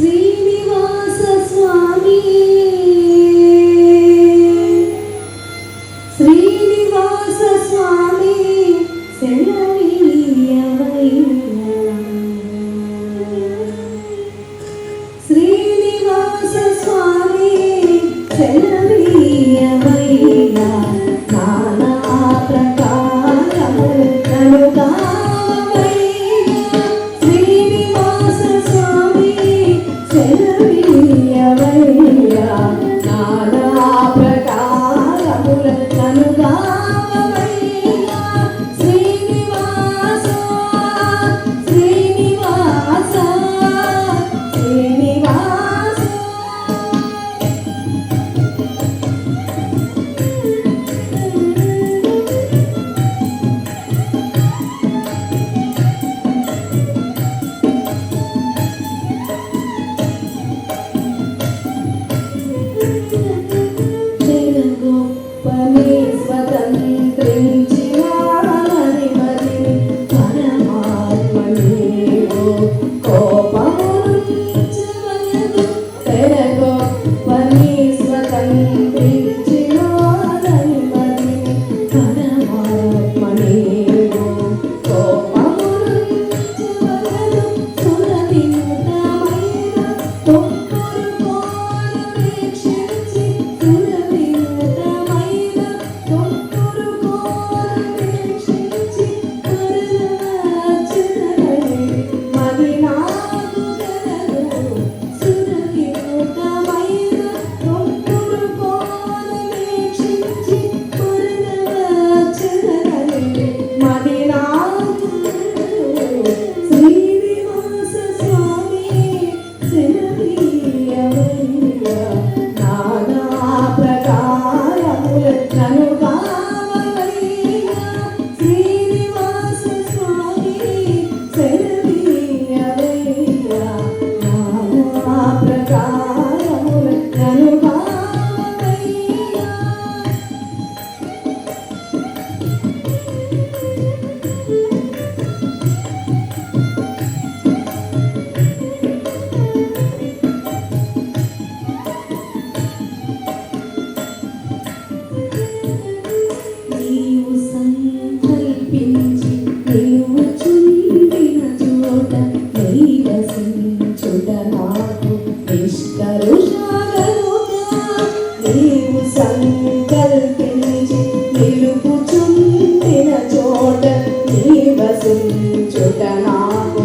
శ్రీనివాస స్వామి. శ్రీనివాస స్వామి శ్రీనివాస స్వామి సెలవీయవయ్యా నానా Cristo. నీవు సంకల్పించి నిలుపుచుందిన చోట నీ వసించుట నాకు